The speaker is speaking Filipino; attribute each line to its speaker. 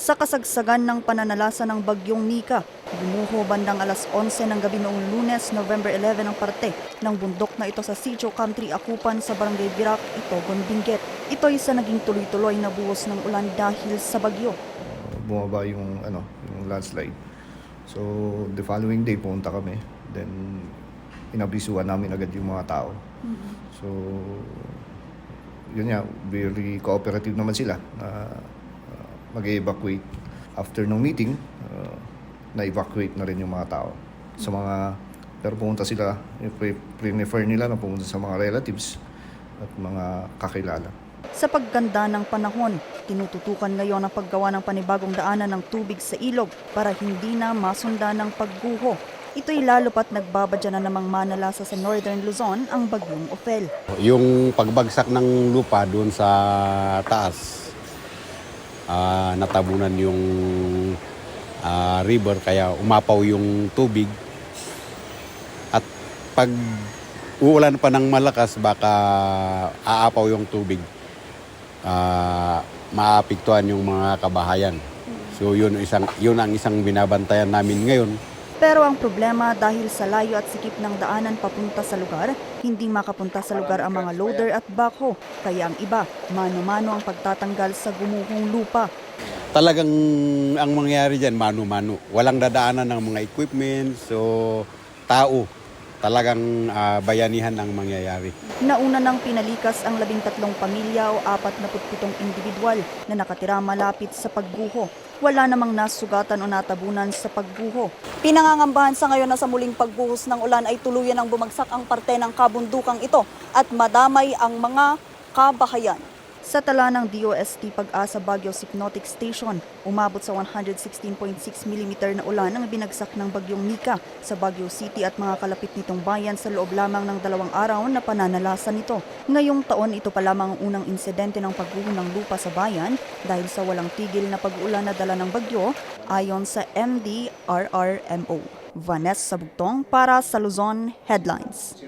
Speaker 1: Sa kasagsagan ng pananalasa ng bagyong Nika, gumuho bandang alas 11 ng gabi noong lunes, November 11 ang parte ng bundok na ito sa Sitio Country Akupan sa Barangay Birak, Itogon, Benguet. Ito ay sa naging tuloy-tuloy na buhos ng ulan dahil sa bagyo.
Speaker 2: bumaba yung ano, yung landslide. So the following day pumunta kami. Then inabisuhan namin agad yung mga tao. So yun nga, very cooperative naman sila uh, mag-evacuate. After ng meeting, uh, na-evacuate na rin yung mga tao. Sa mga, pero pumunta sila, pre- prefer nila na pumunta sa mga relatives at mga kakilala.
Speaker 1: Sa pagganda ng panahon, tinututukan ngayon ang paggawa ng panibagong daanan ng tubig sa ilog para hindi na masundan ng pagguho. Ito'y lalo pat nagbabadya na namang manalasa sa Northern Luzon ang bagyong Ophel.
Speaker 3: Yung pagbagsak ng lupa doon sa taas, ah, natabunan yung ah, river kaya umapaw yung tubig. At pag uulan pa ng malakas, baka aapaw yung tubig. Ah, maapektuhan yung mga kabahayan. So yun isang yun ang isang binabantayan namin ngayon.
Speaker 1: Pero ang problema dahil sa layo at sikip ng daanan papunta sa lugar, hindi makapunta sa lugar ang mga loader at backhoe. Kaya ang iba, mano-mano ang pagtatanggal sa gumuhong lupa.
Speaker 3: talagang ang mangyayari dyan, mano-mano. Walang dadaanan ng mga equipment, so tao. Talagang ah, bayanihan ang mangyayari.
Speaker 1: Nauna nang pinalikas ang labing tatlong pamilya o apat na putpitong individual na nakatira malapit sa pagguho. Wala namang nasugatan o natabunan sa pagguho. Pinangangambahan sa ngayon na sa muling pagbuhos ng ulan ay tuluyan ang bumagsak ang parte ng kabundukang ito at madamay ang mga kabahayan. Sa tala ng DOST Pag-asa Baguio Hypnotic Station, umabot sa 116.6 mm na ulan ang binagsak ng bagyong Nika sa Baguio City at mga kalapit nitong bayan sa loob lamang ng dalawang araw na pananalasa nito. Ngayong taon ito pa lamang ang unang insidente ng pagguho ng lupa sa bayan dahil sa walang tigil na pag-ulan na dala ng bagyo ayon sa MDRRMO. Vanessa Sabugtong para sa Luzon Headlines.